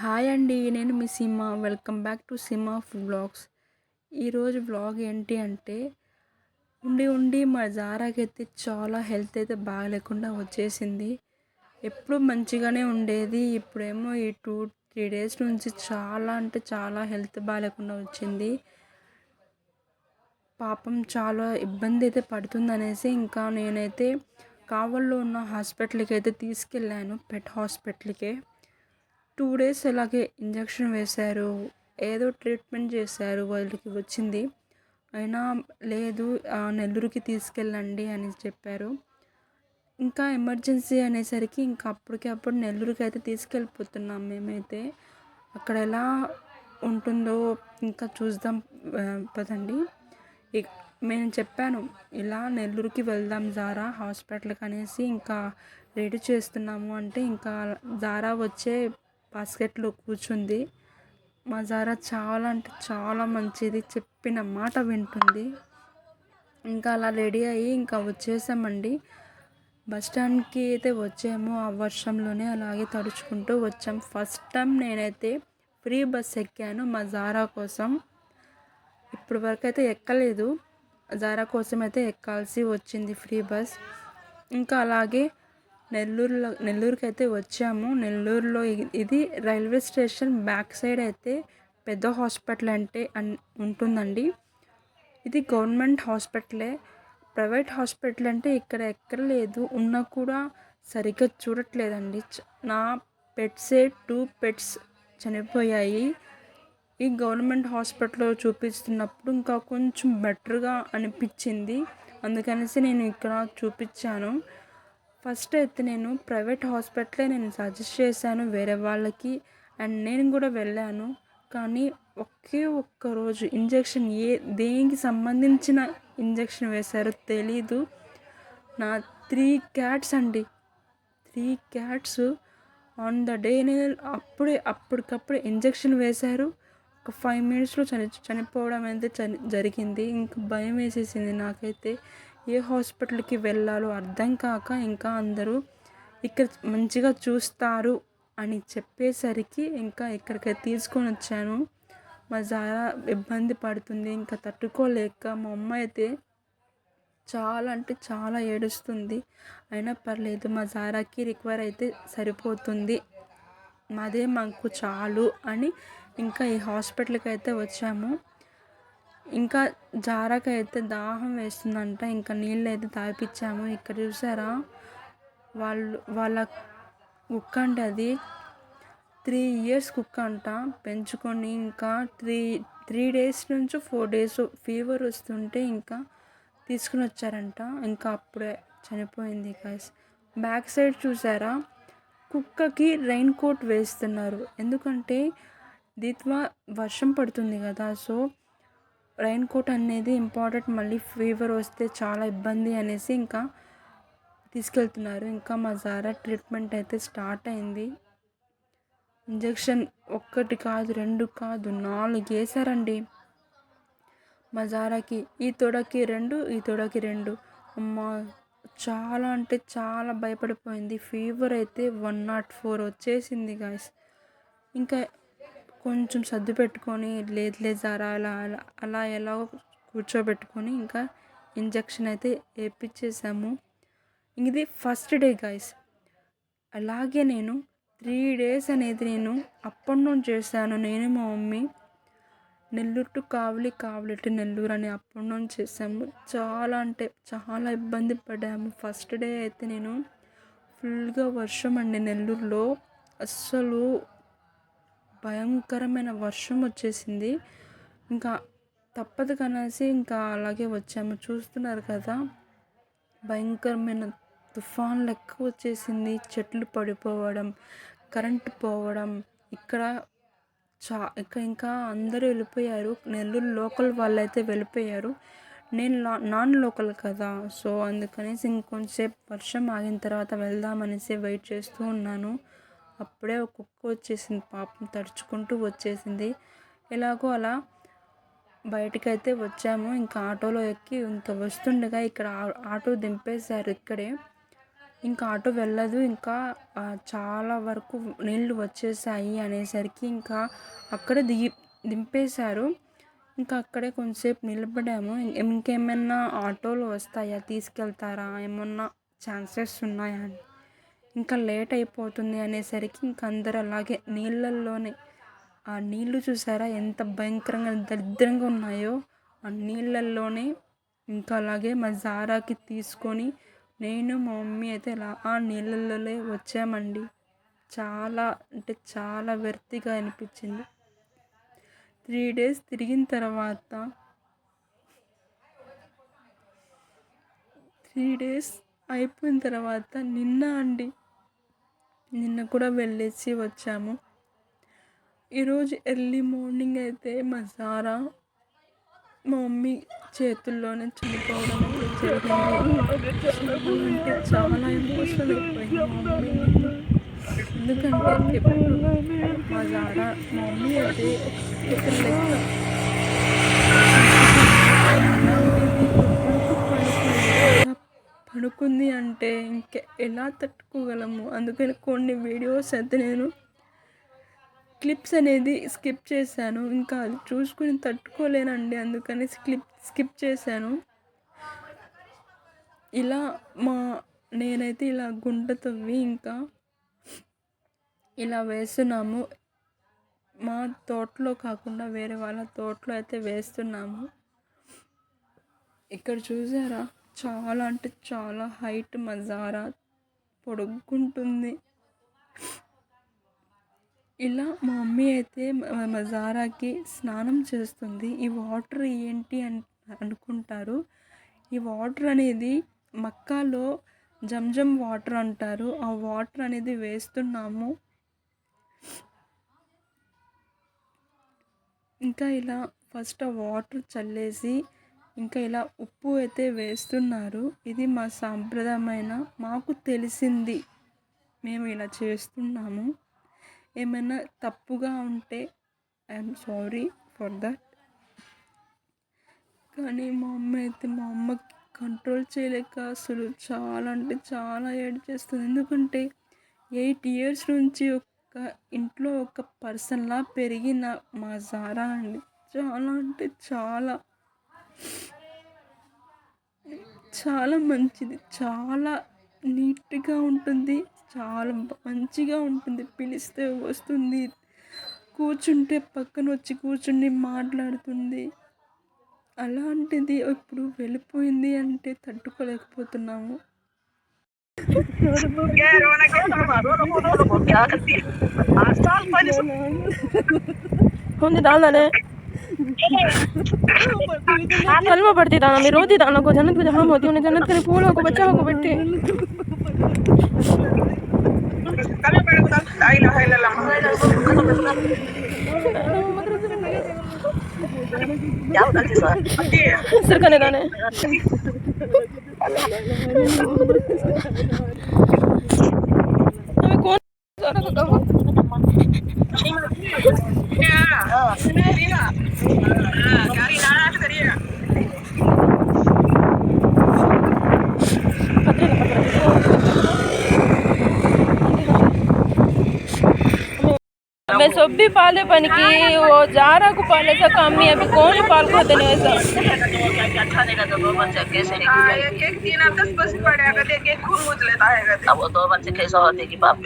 Hi అండి నేను మీ Seema. Welcome back to Seema vlogs ఈరోజు వ్లాగ్ ఏంటి అంటే ఉండి ఉండి మా జారాకి అయితే చాలా హెల్త్ అయితే బాగాలేకుండా వచ్చేసింది. ఎప్పుడు మంచిగానే ఉండేది ఇప్పుడేమో ఈ టూ త్రీ డేస్ నుంచి చాలా అంటే చాలా హెల్త్ బాగాలేకుండా వచ్చింది. పాపం చాలా ఇబ్బంది అయితే పడుతుందనేసి ఇంకా నేనైతే కావల్లో ఉన్న హాస్పిటల్కి అయితే తీసుకెళ్ళాను పెట్ హాస్పిటల్కే. టూ డేస్ ఇలాగే ఇంజక్షన్ వేశారు ఏదో ట్రీట్మెంట్ చేశారు వాళ్ళకి వచ్చింది. అయినా లేదు నెల్లూరుకి తీసుకెళ్ళండి అని చెప్పారు. ఇంకా ఎమర్జెన్సీ అనేసరికి ఇంకా అప్పటికి అప్పుడు నెల్లూరుకి అయితే తీసుకెళ్ళిపోతున్నాం మేమైతే. అక్కడ ఎలా ఉంటుందో ఇంకా చూద్దాం పదండి. నేను చెప్పాను ఇలా నెల్లూరుకి వెళ్దాం జారా హాస్పిటల్కి అనేసి ఇంకా రెడీ చేస్తున్నాము అంటే ఇంకా జారా వచ్చే బాస్కెట్లో కూర్చుంది. మా జారా చాలా అంటే చాలా మంచిది. చెప్పిన మాట వింటుంది. ఇంకా అలా రెడీ అయ్యి ఇంకా వచ్చేసామండి. బస్ స్టాండ్కి అయితే వచ్చాము. ఆ వర్షంలోనే అలాగే తడుచుకుంటూ వచ్చాం. ఫస్ట్ టైం నేనైతే ఫ్రీ బస్ ఎక్కాను మా జారా కోసం. ఇప్పటి వరకు అయితే ఎక్కలేదు. జారా కోసం అయితే ఎక్కాల్సి వచ్చింది ఫ్రీ బస్. ఇంకా అలాగే నెల్లూరులో నెల్లూరుకి అయితే వచ్చాము. నెల్లూరులో ఇది రైల్వే స్టేషన్ బ్యాక్ సైడ్ అయితే పెద్ద హాస్పిటల్ అంటే అన్ ఉంటుందండి. ఇది గవర్నమెంట్ హాస్పిటలే. ప్రైవేట్ హాస్పిటల్ అంటే ఇక్కడ ఎక్కడ లేదు. ఉన్నా కూడా సరిగ్గా చూడట్లేదండి. నా పెట్సే టూ పెట్స్ చనిపోయాయి. ఈ గవర్నమెంట్ హాస్పిటల్లో చూపిస్తున్నప్పుడు ఇంకా కొంచెం బెటర్గా అనిపించింది. అందుకనేసి నేను ఇక్కడ చూపించాను. ఫస్ట్ అయితే నేను ప్రైవేట్ హాస్పిటలే నేను సజెస్ట్ చేశాను వేరే వాళ్ళకి. అండ్ నేను కూడా వెళ్ళాను. కానీ ఒకే ఒక్క రోజు ఇంజెక్షన్ ఏ దేనికి సంబంధించిన ఇంజెక్షన్ వేశారో తెలీదు. నా త్రీ క్యాట్స్ అండి. త్రీ క్యాట్స్ ఆన్ ద డేనే అప్పుడే అప్పటికప్పుడు ఇంజెక్షన్ వేశారు. ఒక ఫైవ్ మినిట్స్లో చని చనిపోవడం అయితే చని జరిగింది. ఇంకా భయం వేసేసింది నాకైతే. ఏ హాస్పిటల్కి వెళ్ళాలో అర్థం కాక ఇంకా అందరూ ఇక్కడ మంచిగా చూస్తారు అని చెప్పేసరికి ఇంకా ఇక్కడికి తీసుకొని వచ్చాను. మా జారా ఇబ్బంది పడుతుంది ఇంకా తట్టుకోలేక మా అమ్మ అయితే చాలా అంటే చాలా ఏడుస్తుంది. అయినా పర్లేదు మా జారాకి రిక్వైర్ అయితే సరిపోతుంది. మాదే మాకు చాలు అని ఇంకా ఈ హాస్పిటల్కి అయితే వచ్చాము. ఇంకా జారకైతే దాహం వేస్తుందంట. ఇంకా నీళ్ళు అయితే తాగిపించాము ఇక్కడ చూసారా? వాళ్ళు వాళ్ళ కుక్క అంటే అది త్రీ ఇయర్స్ కుక్క అంట. పెంచుకొని ఇంకా త్రీ త్రీ డేస్ నుంచి ఫోర్ డేస్ ఫీవర్ వస్తుంటే ఇంకా తీసుకుని వచ్చారంట. ఇంకా అప్పుడే చనిపోయింది గైస్ బ్యాక్ సైడ్ చూసారా? కుక్కకి రెయిన్ కోట్ వేస్తున్నారు. ఎందుకంటే దీత్వా వర్షం పడుతుంది కదా సో రైన్ కోట్ అనేది ఇంపార్టెంట్. మళ్ళీ ఫీవర్ వస్తే చాలా ఇబ్బంది అనేసి ఇంకా తీసుకెళ్తున్నారు. ఇంకా మా జారా ట్రీట్మెంట్ అయితే స్టార్ట్ అయింది. ఇంజెక్షన్ ఒక్కటి కాదు రెండు కాదు నాలుగు వేసారండి. మా జారాకి ఈ తొడకి రెండు ఈ తొడకి రెండు. అమ్మ చాలా అంటే చాలా భయపడిపోయింది. ఫీవర్ అయితే వన్ నాట్ ఫోర్ వచ్చేసింది గాయస్. ఇంకా కొంచెం సర్దు పెట్టుకొని లేదు లేదు సారా అలా అలా అలా ఎలా కూర్చోబెట్టుకొని ఇంకా ఇంజక్షన్ అయితే వేయించేసాము ఇది ఫస్ట్ డే గాయస్. అలాగే నేను త్రీ డేస్ అనేది నేను అప్పటి డౌన్ చేశాను. నేను మా mummy Nellore to Kavali Kavali to Nellore అని అప్పటి నుంచి చేసాము చాలా అంటే చాలా ఇబ్బంది పడ్డాము ఫస్ట్ డే అయితే నేను ఫుల్గా వర్షం అండి నెల్లూరులో. అస్సలు భయంకరమైన వర్షం వచ్చేసింది. ఇంకా తప్పదు కనేసి ఇంకా అలాగే వచ్చాము. చూస్తున్నారు కదా భయంకరమైన తుఫాన్ లెక్క వచ్చేసింది. చెట్లు పడిపోవడం కరెంటు పోవడం ఇక్కడ చా ఇక్కడ ఇంకా అందరూ వెళ్ళిపోయారు. నెల్లూరు లోకల్ వాళ్ళైతే వెళ్ళిపోయారు. నేను నాన్ లోకల్ కదా సో అందుకనేసి ఇంకొంచెంసేపు వర్షం ఆగిన తర్వాత వెళ్దామనేసి వెయిట్ చేస్తూ ఉన్నాను. అప్పుడే ఒక కుక్క వచ్చేసింది పాపం తడుచుకుంటూ వచ్చేసింది. ఎలాగో అలా బయటకైతే వచ్చాము. ఇంకా ఆటోలో ఎక్కి ఇంకా వస్తుండగా ఇక్కడ ఆటో దింపేశారు ఇక్కడే. ఇంకా ఆటో వెళ్ళదు. ఇంకా చాలా వరకు నీళ్ళు వచ్చేసాయి అనేసరికి ఇంకా అక్కడే దిగి దింపేశారు. ఇంకా అక్కడే కొంతసేపు నిలబడాము. ఇంకేమైనా ఆటోలు వస్తాయా? తీసుకెళ్తారా? ఏమన్నా ఛాన్సెస్ ఉన్నాయా? అని ఇంకా లేట్ అయిపోతుంది అనేసరికి ఇంక అందరు అలాగే నీళ్ళల్లోనే. ఆ నీళ్ళు చూసారా ఎంత భయంకరంగా దరిద్రంగా ఉన్నాయో. ఆ నీళ్ళల్లోనే ఇంకా అలాగే మా జారాకి తీసుకొని నేను మా మమ్మీ అయితే ఇలా ఆ నీళ్ళల్లోనే వచ్చామండి. చాలా అంటే చాలా వెర్తిగా అనిపించింది. త్రీ డేస్ తిరిగిన తర్వాత త్రీ డేస్ అయిపోయిన తర్వాత నిన్న అండి నిన్న కూడా వెళ్ళేసి వచ్చాము. ఈరోజు ఎర్లీ మార్నింగ్ అయితే మా సారా మా మమ్మీ చేతుల్లోనే చనిపోవడం జరిగింది. చాలా అంటే చాలా ఎమోషనల్ అయిపోయింది ఎందుకంటే ఎప్పుడు మా సారా మా మమ్మీ అయితే ఒక లెక్క పడుకుంది అంటే ఇంకా ఎలా తట్టుకోగలము? అందుకని కొన్ని వీడియోస్ అయితే నేను క్లిప్స్ అనేది స్కిప్ చేశాను. ఇంకా అది చూసుకుని తట్టుకోలేనండి. అందుకని స్కిప్ స్కిప్ చేశాను. ఇలా మా నేనైతే ఇలా గుంట తవ్వి ఇంకా ఇలా వేస్తున్నాము. మా తోటలో కాకుండా వేరే వాళ్ళ తోటలో అయితే వేస్తున్నాము. ఇక్కడ చూసారా? చాలా అంటే చాలా హైట్ మజారా పొడుగ్గుంటుంది ఇలా మా మమ్మీ అయితే మజారాకి స్నానం చేస్తుంది. ఈ వాటర్ ఏంటి అని అనుకుంటారు. ఈ వాటర్ అనేది మక్కాలో జంజం వాటర్ అంటారు. ఆ వాటర్ అనేది వేస్తున్నాము. ఇంకా ఇలా ఫస్ట్ ఆ వాటర్ చల్లేసి ఇంకా ఇలా ఉప్పు అయితే వేస్తున్నారు. ఇది మా సాంప్రదాయమైన మాకు తెలిసింది. మేము ఇలా చేస్తున్నాము. ఏమైనా తప్పుగా ఉంటే ఐఎమ్ సారీ ఫర్ దట్ కానీ మా అమ్మ అయితే మా అమ్మకి కంట్రోల్ చేయలేక అసలు చాలా అంటే చాలా ఏడ్ చేస్తుంది. ఎందుకంటే ఎయిట్ ఇయర్స్ నుంచి ఒక ఇంట్లో ఒక పర్సన్లా పెరిగిన మా జారా అండి. చాలా అంటే చాలా. చాలా మంచిది. చాలా నీట్గా ఉంటుంది. చాలా మంచిగా ఉంటుంది. పిలిస్తే వస్తుంది. కూర్చుంటే పక్కన వచ్చి కూర్చుండి మాట్లాడుతుంది. అలాంటిది ఇప్పుడు వెళ్ళిపోయింది అంటే తట్టుకోలేకపోతున్నాము. కొంచెం कलमा पड़ती दाना में रोती दाना को जन्नत को जहाँ होती उन्हें जन्नत करे फूलों को बच्चों को बैठे सिर करने दाने हमें कौन सारा का काम मैं सब भी पाले बन की वो जारा को पाले था कमी अभी कौन पाल को देने वैसा एक एक तीन दस बस पड़ेगा देख एक खून मुझ लेता है अब वो दो बच्चे कैसे होते कि बाप